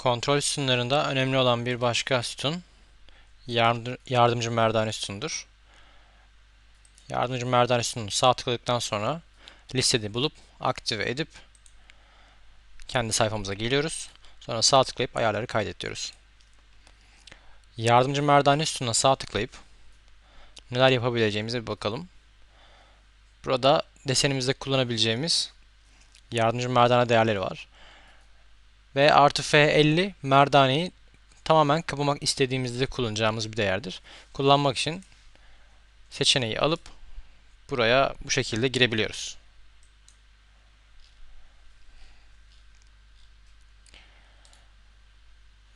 Kontrol sütunlarında önemli olan bir başka sütun yardım- yardımcı merdane sütunudur. Yardımcı merdane sütununu sağ tıkladıktan sonra listede bulup aktive edip kendi sayfamıza geliyoruz. Sonra sağ tıklayıp ayarları kaydet diyoruz. Yardımcı merdane sütununa sağ tıklayıp neler yapabileceğimize bir bakalım. Burada desenimizde kullanabileceğimiz yardımcı merdane değerleri var. Ve artı F50 merdaneyi tamamen kapamak istediğimizde kullanacağımız bir değerdir. Kullanmak için seçeneği alıp buraya bu şekilde girebiliyoruz.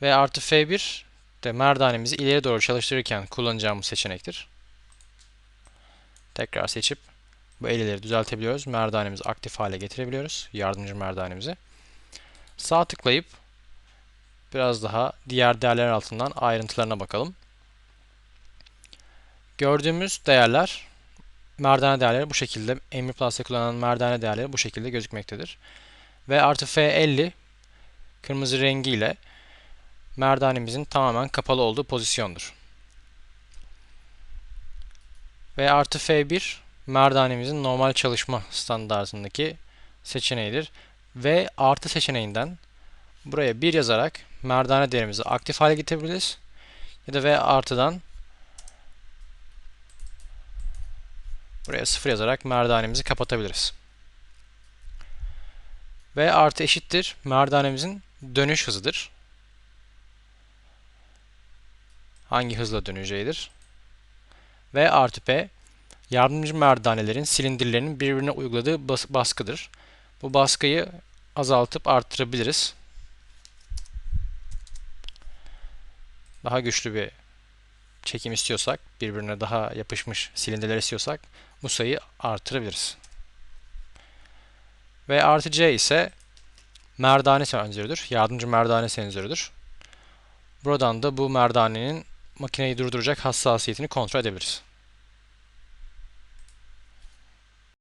Ve artı F1 de merdanemizi ileri doğru çalıştırırken kullanacağımız seçenektir. Tekrar seçip bu eğrileri düzeltebiliyoruz. Merdanemizi aktif hale getirebiliyoruz. Yardımcı merdanemizi. Sağ tıklayıp biraz daha diğer değerler altından ayrıntılarına bakalım. Gördüğümüz değerler merdane değerleri bu şekilde Emir Plus'ta kullanılan merdane değerleri bu şekilde gözükmektedir. Ve artı F50 kırmızı rengiyle merdanemizin tamamen kapalı olduğu pozisyondur. Ve artı F1 merdanemizin normal çalışma standartındaki seçeneğidir. Ve artı seçeneğinden buraya 1 yazarak merdane değerimizi aktif hale getirebiliriz. Ya da V artıdan buraya 0 yazarak merdanemizi kapatabiliriz. V artı eşittir merdanemizin dönüş hızıdır. Hangi hızla döneceğidir. V artı P yardımcı merdanelerin silindirlerinin birbirine uyguladığı bas baskıdır. Bu baskıyı azaltıp arttırabiliriz. Daha güçlü bir çekim istiyorsak, birbirine daha yapışmış silindirler istiyorsak bu sayıyı artırabiliriz. Ve artı C ise merdane sensörüdür. Yardımcı merdane sensörüdür. Buradan da bu merdanenin makineyi durduracak hassasiyetini kontrol edebiliriz.